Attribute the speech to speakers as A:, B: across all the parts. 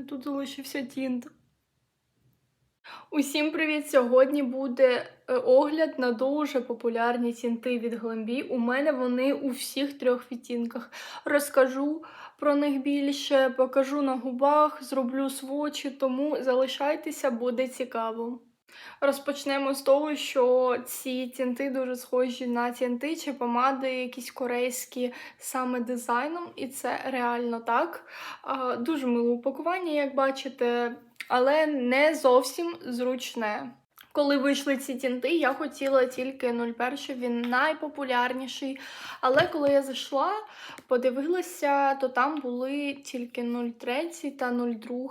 A: мене тут залишився тінт. Усім привіт! Сьогодні буде е, огляд на дуже популярні тінти від Глембі. У мене вони у всіх трьох відтінках. Розкажу про них більше, покажу на губах, зроблю свочі, тому залишайтеся, буде цікаво. Розпочнемо з того, що ці тінти дуже схожі на тінти чи помади, якісь корейські саме дизайном, і це реально так. Дуже миле упакування, як бачите, але не зовсім зручне. Коли вийшли ці тінти, я хотіла тільки 01, він найпопулярніший. Але коли я зайшла, подивилася, то там були тільки 03 та 02.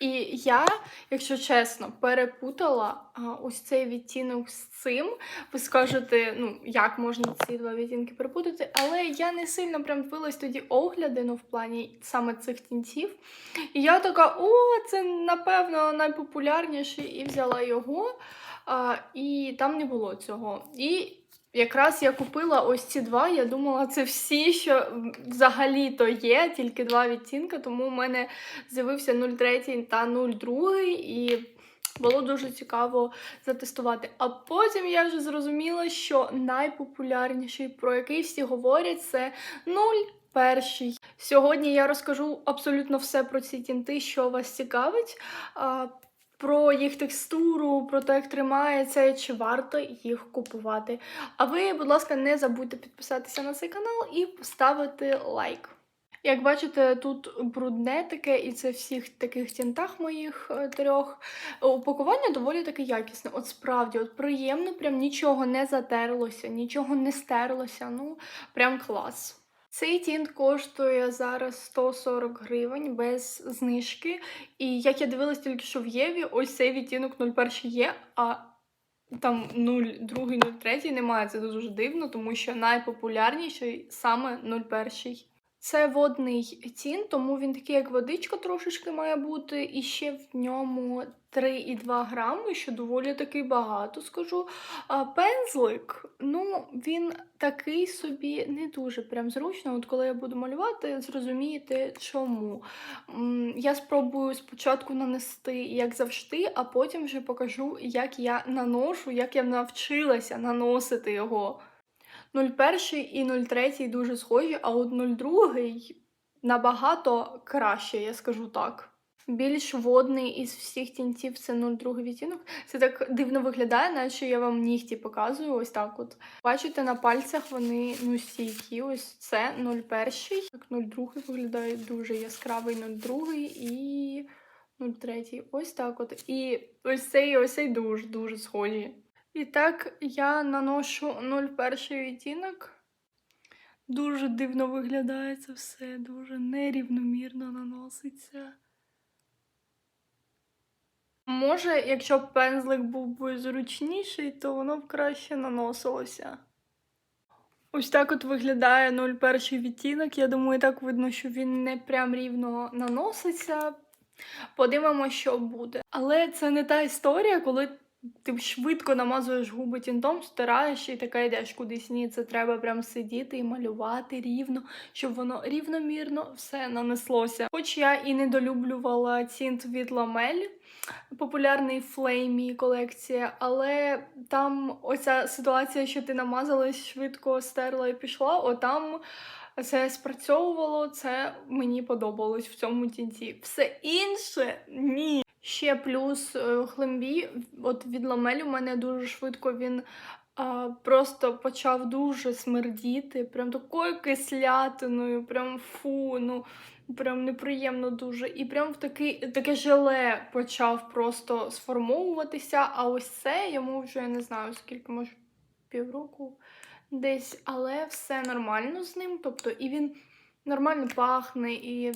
A: І я, якщо чесно, перепутала ось цей відтінок з цим. Ви скажете, ну як можна ці два відтінки перепутати, але я не сильно прям дивилась тоді огляди, ну в плані саме цих тінців. І я така, о, це напевно найпопулярніший, і взяла його, а, і там не було цього. І якраз я купила ось ці два. Я думала, це всі, що взагалі-то є, тільки два відтінки, тому в мене з'явився 03 та 02, і було дуже цікаво затестувати. А потім я вже зрозуміла, що найпопулярніший, про який всі говорять, це 0. Перший. Сьогодні я розкажу абсолютно все про ці тінти, що вас цікавить, про їх текстуру, про те, як тримається, чи варто їх купувати. А ви, будь ласка, не забудьте підписатися на цей канал і поставити лайк. Як бачите, тут брудне таке, і це всіх таких тінтах моїх е, трьох. Упакування доволі таке якісне. От справді, от приємно, прям нічого не затерлося, нічого не стерлося. Ну, прям клас. Цей тінт коштує зараз 140 гривень без знижки. І як я дивилась тільки що в Єві, ось цей відтінок 01 є, а там 02, 03 немає. Це дуже дивно, тому що найпопулярніший саме 01. Це водний тін, тому він такий, як водичка, трошечки має бути. І ще в ньому 3,2 грами, що доволі таки багато, скажу. А пензлик, ну, він такий собі не дуже прям зручно. От коли я буду малювати, зрозумієте чому. Я спробую спочатку нанести, як завжди, а потім вже покажу, як я наношу, як я навчилася наносити його. 01 і 03 дуже схожі, а от 02 набагато краще, я скажу так. Більш водний із всіх тінців це 02 відтінок. Це так дивно виглядає, наче я вам нігті показую. Ось так от. Бачите, на пальцях вони ну, стійкі. Ось це 01. Так, 02 виглядає дуже яскравий 02 і 03. Ось так от. І ось цей, і ось цей дуже-дуже схожі. І так я наношу 01 відтінок. Дуже дивно виглядає це все, дуже нерівномірно наноситься. Може, якщо б пензлик був би зручніший, то воно б краще наносилося. Ось так от виглядає 01 відтінок. Я думаю, так видно, що він не прям рівно наноситься. Подивимося, що буде. Але це не та історія, коли ти швидко намазуєш губи тінтом, стираєш і така йдеш кудись. Ні, це треба прям сидіти і малювати рівно, щоб воно рівномірно все нанеслося. Хоч я і недолюблювала тінт від Ламель, популярний флеймі колекція, але там оця ситуація, що ти намазалась, швидко стерла і пішла, отам. Це спрацьовувало, це мені подобалось в цьому тінці. Все інше ні. Ще плюс е, хлембі, от від ламель у мене дуже швидко він а, просто почав дуже смердіти, прям такою кислятиною, прям фу, ну прям неприємно дуже. І прям в такий, таке желе почав просто сформовуватися. А ось це йому вже я не знаю скільки, може півроку десь, але все нормально з ним. Тобто, і він нормально пахне і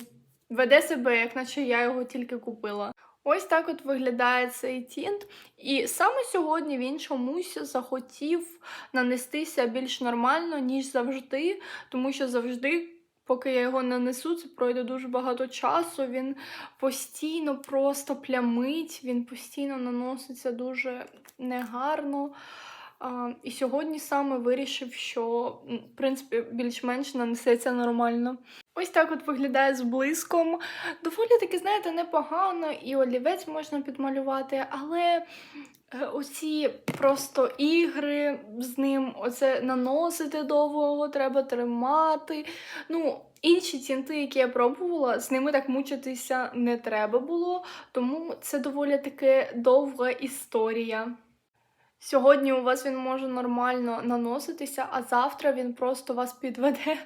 A: веде себе, як наче я його тільки купила. Ось так от виглядає цей тінт. І саме сьогодні він чомусь захотів нанестися більш нормально, ніж завжди, тому що завжди. Поки я його нанесу, це пройде дуже багато часу. Він постійно просто плямить, він постійно наноситься дуже негарно. І сьогодні саме вирішив, що в принципі більш-менш нанесеться нормально. Ось так от виглядає з блиском. Доволі таки, знаєте, непогано, і олівець можна підмалювати, але е, оці просто ігри з ним, оце наносити довго треба тримати. Ну, інші тінти, які я пробувала, з ними так мучитися не треба було, тому це доволі таки довга історія. Сьогодні у вас він може нормально наноситися, а завтра він просто вас підведе,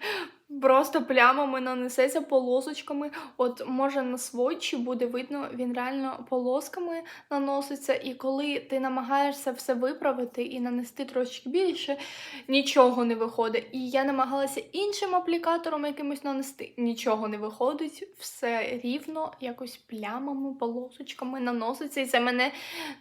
A: просто плямами нанесеться полосочками. От може на сводчі буде видно, він реально полосками наноситься, і коли ти намагаєшся все виправити і нанести трошки більше, нічого не виходить. І я намагалася іншим аплікатором якимось нанести, нічого не виходить, все рівно, якось плямами, полосочками наноситься, і це мене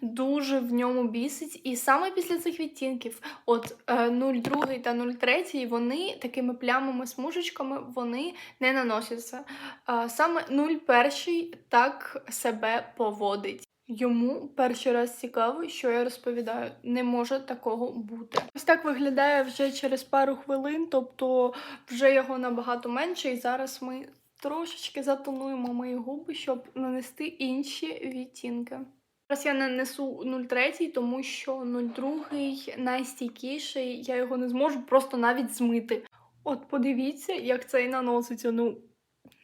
A: дуже в ньому бісить. І саме після цих відтінків, от е, 02 та 03, вони такими плямами, смужечками вони не наносяться. Саме 01 так себе поводить. Йому перший раз цікаво, що я розповідаю. Не може такого бути. Ось так виглядає вже через пару хвилин, тобто вже його набагато менше, і зараз ми трошечки затонуємо мої губи, щоб нанести інші відтінки. Зараз я нанесу 03, тому що 02 найстійкіший, я його не зможу просто навіть змити. От подивіться, як цей наноситься. Ну,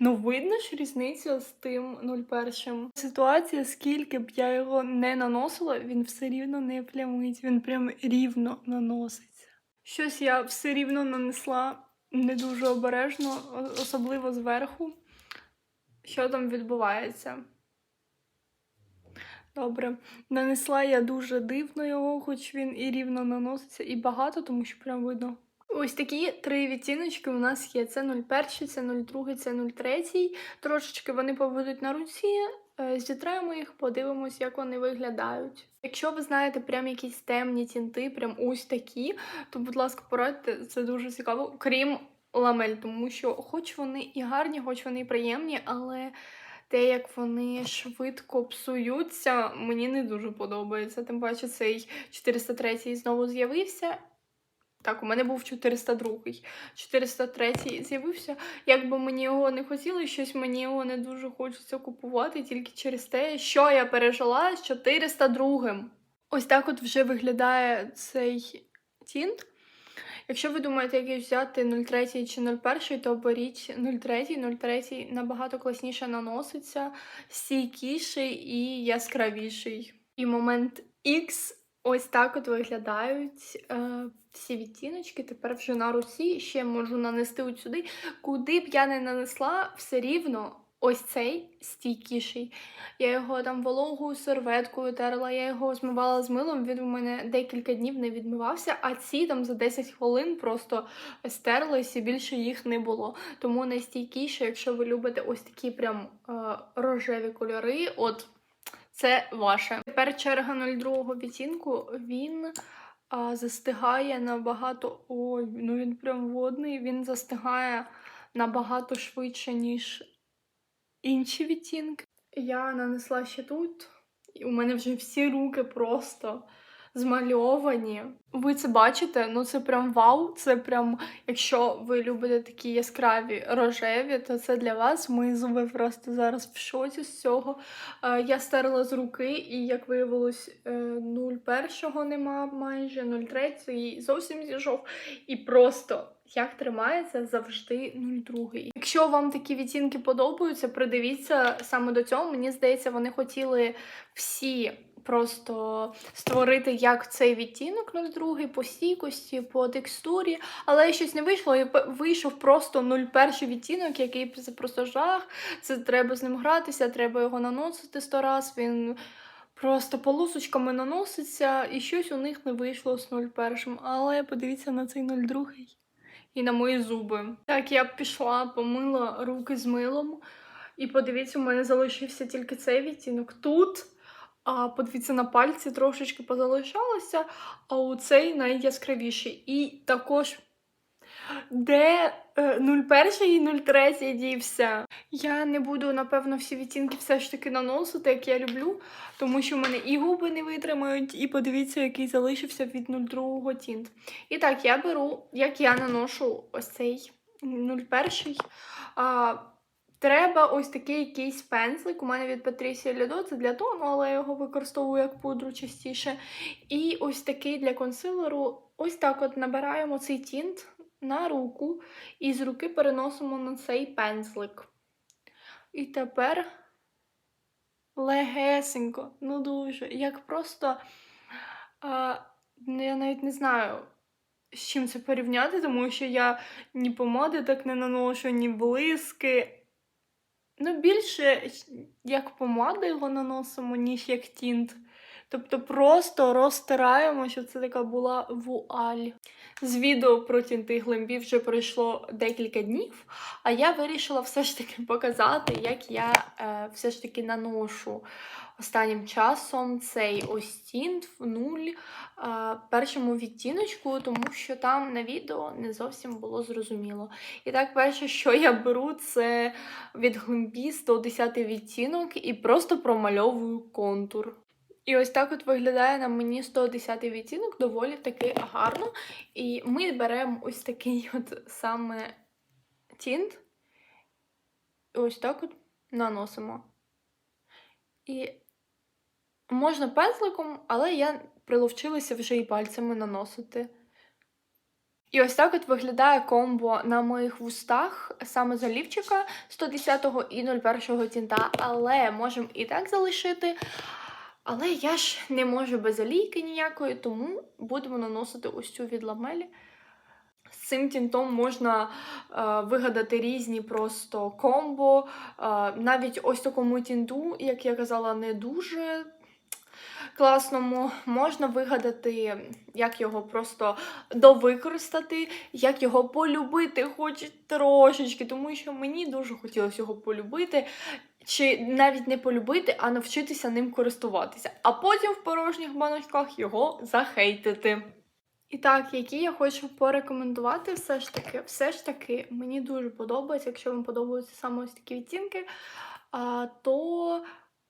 A: ну видно ж різницю з тим 01. Ситуація, скільки б я його не наносила, він все рівно не плямить, він прям рівно наноситься. Щось я все рівно нанесла не дуже обережно, особливо зверху. Що там відбувається? Добре. Нанесла я дуже дивно його, хоч він і рівно наноситься, і багато, тому що прям видно. Ось такі три відтіночки у нас є: це 01, це 02, це 03. Трошечки вони поведуть на руці. е, Зітраємо їх, подивимось, як вони виглядають. Якщо ви знаєте прям якісь темні тінти, прям ось такі, то, будь ласка, порадьте, це дуже цікаво, крім ламель, тому що хоч вони і гарні, хоч вони і приємні, але те, як вони швидко псуються, мені не дуже подобається. Тим паче цей 403 знову з'явився. Так, у мене був 402. 403 з'явився. Якби мені його не хотіли, щось мені його не дуже хочеться купувати тільки через те, що я пережила з 402. Ось так от вже виглядає цей тінт. Якщо ви думаєте, якийсь взяти 03 чи 01, то беріть 03. 03 набагато класніше наноситься, стійкіший і яскравіший. І момент X ось так от виглядають е, всі відтіночки. Тепер вже на русі ще можу нанести от сюди. Куди б я не нанесла, все рівно ось цей стійкіший. Я його там вологою серветкою терла, я його змивала з милом, він у мене декілька днів не відмивався, а ці там за 10 хвилин просто стерлись і більше їх не було. Тому найстійкіше, якщо ви любите ось такі прям е, рожеві кольори, от це ваше. Тепер черга 02 відтінку, він а, застигає набагато. Ой, ну він прям водний, він застигає набагато швидше, ніж інші відтінки. Я нанесла ще тут, і у мене вже всі руки просто змальовані. Ви це бачите? Ну це прям вау. Це прям, якщо ви любите такі яскраві рожеві, то це для вас. Мої зуби просто зараз в шоці з цього. Е, я стерла з руки, і як виявилось, е, 01-го нема майже, 03-й зовсім зійшов. І просто як тримається завжди 02. Якщо вам такі відтінки подобаються, придивіться саме до цього. Мені здається, вони хотіли всі просто створити як цей відтінок 02 по стійкості, по текстурі, але щось не вийшло, і вийшов просто 01 відтінок, який це просто жах. Це треба з ним гратися, треба його наносити сто раз. Він просто полосочками наноситься, і щось у них не вийшло з 01. Але подивіться на цей 02 і на мої зуби. Так, я пішла, помила руки з милом. І подивіться, у мене залишився тільки цей відтінок тут. А подивіться на пальці трошечки позалишалося, а у цей найяскравіший. І також Де е, 01 і 03 дівся? Я не буду, напевно, всі відтінки все ж таки наносити, як я люблю, тому що в мене і губи не витримають, і подивіться, який залишився від 02 тінт. І так, я беру, як я наношу ось цей 01. Треба ось такий якийсь пензлик. У мене від Patricia Lido, це для тону, але я його використовую як пудру частіше. І ось такий для консилеру. Ось так от набираємо цей тінт на руку і з руки переносимо на цей пензлик. І тепер легесенько, ну дуже, як просто. А, я навіть не знаю, з чим це порівняти, тому що я ні помади так не наношу, ні блиски. Ну, більше як помада його наносимо, ніж як тінт. Тобто просто розтираємо, щоб це така була вуаль. З відео про тінти глимбі вже пройшло декілька днів, а я вирішила все ж таки показати, як я е, все ж таки наношу останнім часом цей ось тінт в нуль е, першому відтіночку, тому що там на відео не зовсім було зрозуміло. І так, перше, що я беру, це від глимбі 110 відтінок і просто промальовую контур. І ось так от виглядає на мені 110 відтінок, доволі таки гарно. І ми беремо ось такий от саме тінт. І ось так от наносимо. І можна пензликом, але я приловчилася вже і пальцями наносити. І ось так от виглядає комбо на моїх вустах саме з олівчика 110 і 01 тінта, але можемо і так залишити. Але я ж не можу без олійки ніякої, тому будемо наносити ось цю від ламелі. З цим тінтом можна е, вигадати різні просто комбо. Е, навіть ось такому тінту, як я казала, не дуже класному, можна вигадати, як його просто довикористати, як його полюбити, хоч трошечки, тому що мені дуже хотілося його полюбити. Чи навіть не полюбити, а навчитися ним користуватися, а потім в порожніх баночках його захейтити. І так, які я хочу порекомендувати, все ж таки, все ж таки, мені дуже подобається, якщо вам подобаються саме ось такі відтінки, то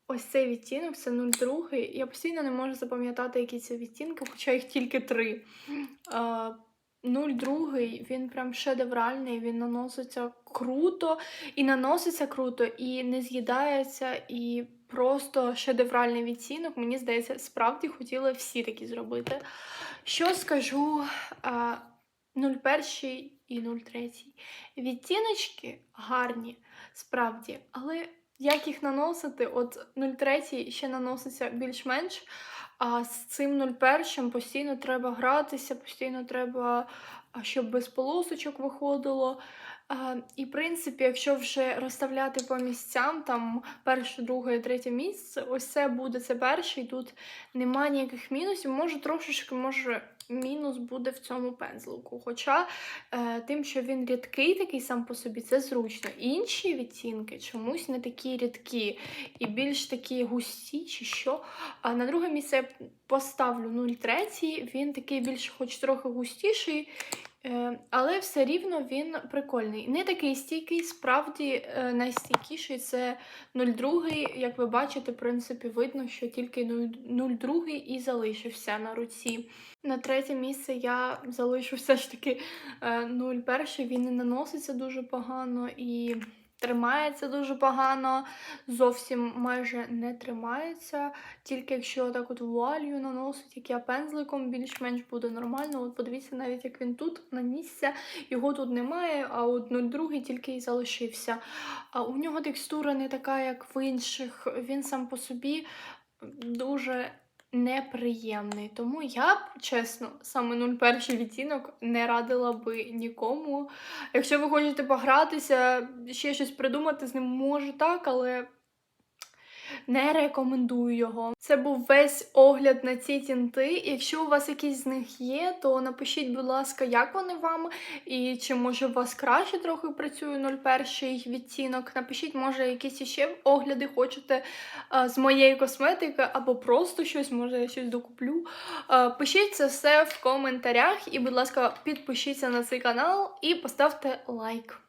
A: ось цей відтінок це 02. Я постійно не можу запам'ятати, які це відтінки, хоча їх тільки три. А, 02, він прям шедевральний, він наноситься круто, і наноситься круто, і не з'їдається, і просто шедевральний відтінок. Мені здається, справді хотіли всі такі зробити. Що скажу а, 01 і 03. Відтіночки гарні, справді, але як їх наносити? От 03 ще наноситься більш-менш. А з цим 01 постійно треба гратися, постійно треба, щоб без полосочок виходило. І, в принципі, якщо вже розставляти по місцям, там перше, друге, третє місце, ось це буде це перший. Тут немає ніяких мінусів. Може, трошечки, може, мінус буде в цьому пензлику. Хоча е, тим, що він рідкий такий сам по собі, це зручно. Інші відтінки чомусь не такі рідкі і більш такі густі, чи що. А на друге місце я поставлю 0,3, він такий більш хоч трохи густіший. Е, але все рівно він прикольний. Не такий стійкий, справді е, найстійкіший це 0,2. Як ви бачите, в принципі, видно, що тільки 0,2 і залишився на руці. На третє місце я залишу все ж таки 0,1. Він не наноситься дуже погано і тримається дуже погано, зовсім майже не тримається. Тільки якщо так от вуалью наносить, як я пензликом, більш-менш буде нормально. От подивіться, навіть як він тут нанісся, його тут немає, а от 0,2 тільки і залишився. А у нього текстура не така, як в інших. Він сам по собі дуже неприємний. Тому я б, чесно, саме 01 відтінок не радила би нікому. Якщо ви хочете погратися, ще щось придумати з ним, може так, але Не рекомендую його. Це був весь огляд на ці тінти. Якщо у вас якісь з них є, то напишіть, будь ласка, як вони вам, і чи може у вас краще трохи працює 01 відтінок. Напишіть, може, якісь ще огляди хочете а, з моєї косметики, або просто щось, може, я щось докуплю. А, пишіть це все в коментарях, і, будь ласка, підпишіться на цей канал і поставте лайк.